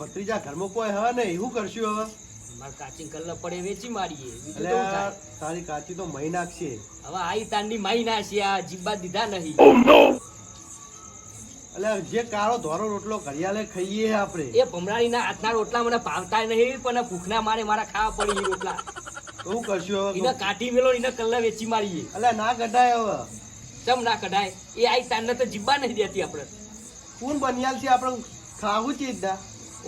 ભત્રીજા ઘરમાં કોઈ હવે નહીં એવું કરશું? હવે મારે કાચી કલર પડે વેચી મારીએ. બીજું એટલે તો થાય? તારી કાચી તો મહી નાખશે. હવે આઈ તાંડી મહી નાખશે આ જીબ્બા દીધા નહીં. એટલે જે કાળો ધોરો રોટલો ઘડિયાળે ખાઈએ આપણે. એ ભમરાણીના હાથના રોટલા મને ભાવતા નહીં પણ ભૂખના મારે મારા ખાવા પડી એ રોટલા. તો શું કરશું હવે? એને કાઢી મેલો એને કલર વેચી મારીએ. એટલે ના કઢાય હવે. ચમ ના કઢાય? એ આઈ તાંડને તો જીબ્બા નહીં દેતી આપણે. કોણ બનિયાલ છે? આપણે ખાવું ચીજ ના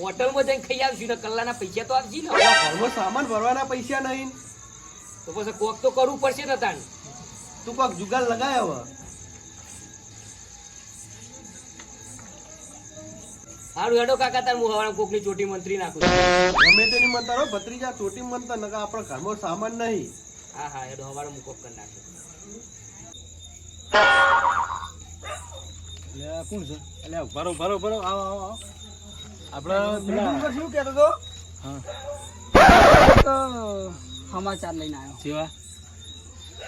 હોટલમાં જઈને ખાઈ આવશું ને કલ્લાના પૈસા તો આપજી ને. ઘરમાં સામાન ભરવાના પૈસા નહીં. તો પછી કોક તો કરવું પડશે ને તાણ. તું કોક જુગાર લગાય હવે. હારું હેડો કાકા તાર હું હવાના કોકની ચોટી મંત્રી નાખું. ગમે તેની મંતર હો ભત્રીજા ચોટી મંતર નકા આપણા ઘરમાં સામાન નહીં. હા હા હેડો હવારે હું કોક કરી નાખું. એટલે કોણ છે? એટલે ભરો ભરો ભરો આવો આવો આવો. આપણે પેલા શું કહેતો તો સમાચાર લઈને આવ્યો. જેવા?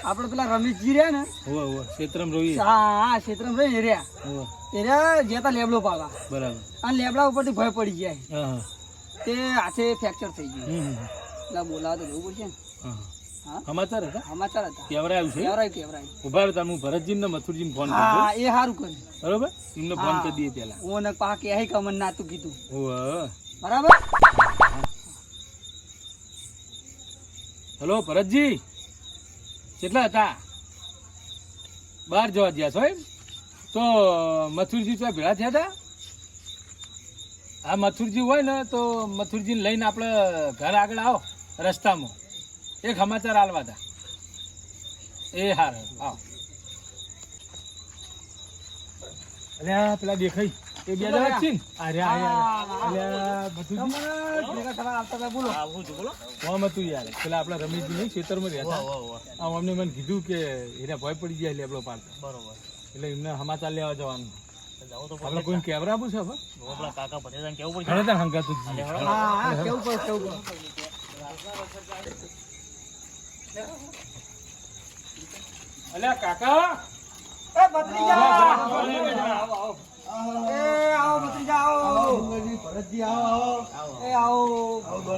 આપણે પેલા રમેશજી રહ્યા ને? હોવે હોવે. ક્ષેત્રમ રોઈએ. હા હા ક્ષેત્રમાં રહી રહ્યા. હોવે. એ રહ્યા જેતા લેબડો પાવા બરાબર. અને લેબડા ઉપરથી ભય પડી જાય. તે હાથે ફ્રેક્ચર થઈ ગયું. એટલે બોલાવા તો જવું પડશે ને. હા. સમાચાર હતા? સમાચાર હતા. કેવરાય આવ્યું છે? કેવરાય કેવરાય. ઊભા રહો તાર હું ભરતજી ને મથુરજી ફોન હા એ સારું કર્યું બરોબર? એમને ફોન કરી દઈએ પેલા હું ને પા કે કે કમન નાતું કીધું. ઓહ બરાબર? હલો ભરતજી. કેટલા હતા? બહાર જવા ગયા છો એમ? તો મથુરજી તો ભેળા થયા હતા? હા મથુરજી હોય ને તો મથુરજીને લઈને આપણે ઘર આગળ આવો રસ્તામાં. એક સમાચાર આલવા હતા એ હાર હા. અલ્યા પેલા દેખાઈ એ બે જણા છે ને? અરે અલ્યા મથુરજી ભેગા થવા આવતા હતા, બોલો કોમ હતું યાર. પેલા આપણા રમેશજી નહીં ખેતરમાં આમ અમને મને કીધું કે એને ભય પડી જાય લેબડો પાડતા. બરોબર. એટલે એમને સમાચાર લેવા જવાનું. આપણે કોઈ કેમેરા આપું છે હવે કાકા પટેલ કેવું ઘરે ત્યાં હંગાતું કેવું પડે કેવું પડે? અલ્યા કાકા. એ ભત્રીજા! એ આવો ભત્રીજા આવો ભરતજી આવો આવો. એ આવો.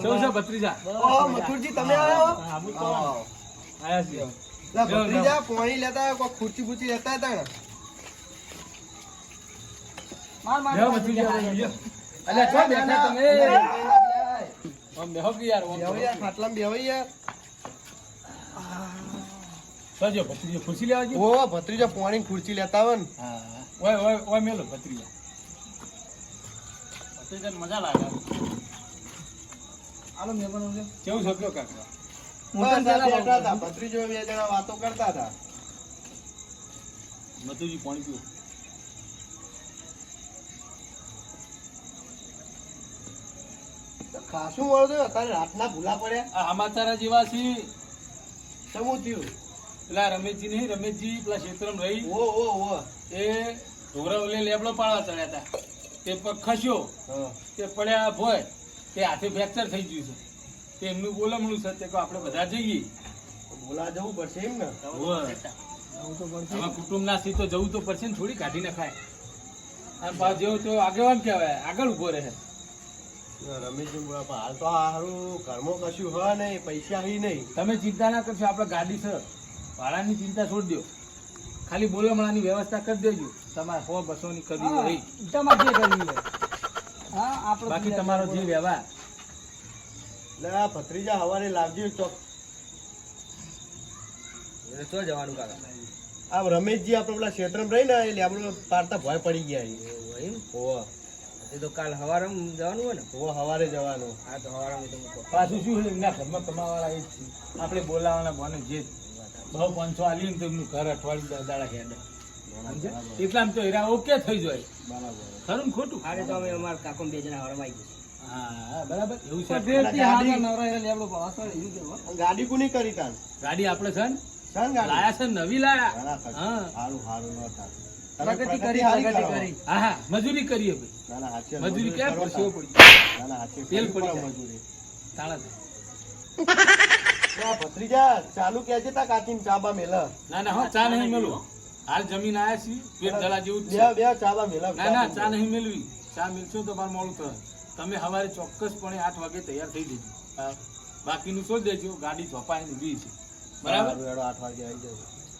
કેવું છે ભત્રીજા? ઓ મથુરજી તમે આવ્યો આવો. આયા છીએ. ભત્રીજા પાણી લેતા કોઈ ખુરચી બુચી લેતા હતા ને માર માર. ભત્રીજા. અલ્યા છો બેઠા તમે? આમ બેહો કે યાર ઓમ બેહો યાર ખાટલામાં બેહો યાર. સજો ભત્રીજો ખુરશી લેવા ગયો? ઓ ભત્રીજો પાણી ખુરશી લેતા હોય ને. હા. ઓય ઓય ઓય મેલો ભત્રીજા. મજા લાગે. આલો મહેમાનો છે. કેવું સક્યો કાકા? મોટા પેલા બેઠા હતા. ભત્રીજો બે જણા વાતો કરતા હતા. મતુજી પાણી પીઓ. ખાસું વળ્યું અત્યારે રાતના ભૂલા પડ્યા. આ તારા જેવા છે સમું થયું. પેલા રમેશજી નહીં રમેશજી પેલા ક્ષેત્રમાં રહી. ઓ ઓ ઓ. એ ઢોરા ઓલે લેબડો પાડવા ચડ્યા હતા તે પગ ખસ્યો. તે પડ્યા ભોય તે હાથે ફ્રેક્ચર થઈ ગયું છે. તે એમનું બોલમણું છે તે આપણે બધા જઈએ. બોલા જવું પડશે એમ ને? હવે કુટુંબના સી તો જવું તો પડશે ને થોડી કાઢી નખાય. અને પાછ જેવો તો આગેવાન કહેવાય આગળ ઊભો રહે. રમેશજી હાલ તો સારું ઘરમાં કશું હ નહીં પૈસા હી નહીં. તમે ચિંતા ના કરશો આપણે ગાડી છે. ભાડાની ચિંતા છોડી દો ખાલી બોલમણાની વ્યવસ્થા કરી દેજો. તમારે સો બસોની કરવી હોય તમારે જે કરવી હોય. હા આપણે બાકી તમારો જે વ્યવહાર. એટલે આ ભત્રીજા હવારે લાવજો ચોક. તો જવાનું કાકા. આ રમેશજી આપણે પેલા ક્ષેત્રમાં રહી ને એટલે આપણે પાડતા ભય પડી ગયા એમ? ઓવા એ તો કાલ હવારે જવાનું હોય ને? ઓવા હવારે જવાનું. હા તો હવારે તો પાછું શું છે? એમના ઘરમાં કમાવાળા એ જ છે. આપણે બોલાવાના બોને જે ભાવ પાંચસો આલી ને તેમનું ઘર અઠવાડિયું દાડા હેડે? એટલામાં તો હીરા ઓકે થઈ જાય. બરાબર. ખરું ને ખોટું? હારે તો અમે અમારા કાકો બે જણા હવારમાં આવી જશે હા હા, બરાબર. એવું છે. ભેટથી હાથે નવરાઈને લેબડો પાવા તો એવું કેવું હો. ગાડી કોની કરી તાન? ગાડી આપણે છે ને? લાયા છે ને, નવી લાયા. ના, ના, હા. હારું હારું ન પ્રગતિ કરી પ્રગતિ કરી. હા હા. મજૂરી કરીએ ભાઈ. મજૂરી ક્યાં પડશે? પડી તેલ પડી મજૂરી. તાળા ભત્રીજા ચાલુ કેજે તા કાચીને ચાબા મેલા. ના ના હો ચા નહીં મેલું. હાલ જમીન આયા છી પેટ દલા જેવું બે બે ચાબા મેલા ના ના ચા નહીં મેલવી. ચા મિલશો તો મારે મોડું થાય. તમે સવારે ચોક્કસપણે આઠ વાગે તૈયાર થઈ જજો. બાકીનું શું દેજો ગાડી ચોપાઈ ઊભી છે. બરાબર? વેળો આઠ વાગે આવી જજો.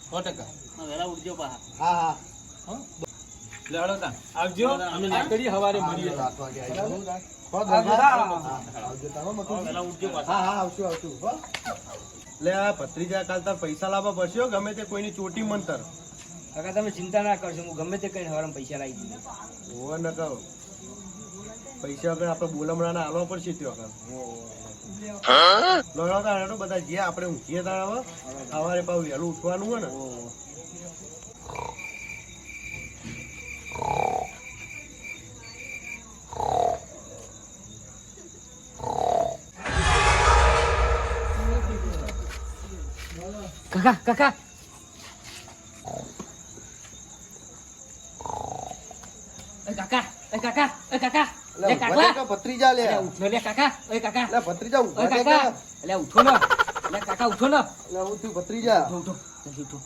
સો ટકા. વહેલા ઉઠજો પા હા હા. હો? તા. આવજો. અમે નીકળી સવારે મળીએ. આઠ વાગે આવી જજો. ભત્રીજા કાલ તાર પૈસા લાવવા પડશે ગમે તે કોઈની ચોટી મંતર કાકા તમે ચિંતા ના કરશો હું ગમે તે કઈ હવારમાં પૈસા લાવી દઉં ઓ ન કહો. પૈસા વગર આપણે બોલમણાના હાલવા પડશે તે વખત બધા જે આપણે ઊંઘીએ તારા સવારે પાછું વહેલું ઉઠવાનું હોય ને. કાકા કાકા. એ કાકા કાકા એ કાકા. લે લે કાકા. ભત્રીજા લે? લે ઉઠો લે કાકા. એ કાકા. લે ભત્રીજા એ ઊંઘવા દે કે? કાકા લે ઉઠો ને લે કાકા ઉઠો ને લે હું ભત્રીજા. ઉઠો ઉઠો. જલ્દી ઉઠો.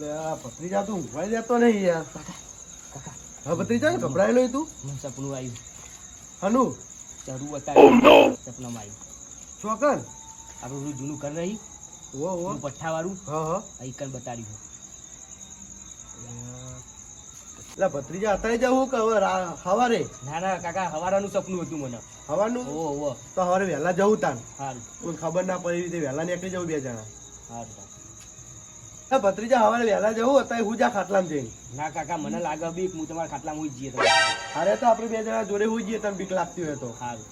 લે ભત્રીજા તું ઊંઘવાય દેતો નહીં યાર. હા ભત્રીજા ને ગભરાયેલો તું. મને સપનું આવ્યું. હનુ. ચરું બતાવ્યું સપનામાં આવ્યું. ચોકન આપણું જૂનું કર નહીં ઓ ઓ પઠ્ઠા વાળું હ હા. આઈકન બતાડ્યું લે ભત્રીજા અત્યારે જવું કે હવે સવારે? ના ના કાકા હવારાનું સપનું હતું મને. હવાનું ઓ ઓ તો હવારે વહેલા જવું તાન હારું. કોઈ ખબર ના પડી રીતે વહેલા નીકળી જવું બે જણા. હારું ભત્રીજા હવારે વહેલા જવું અત્યારે હું જા ખાટલામાં જઈને. ના કાકા મને લાગે બી હું તમારા ખાટલામાં હું જઈએ અરે તો આપણે બે જણા જોડે હોઈ જઈએ તમે બીક લાગતી હોય તો. સારું.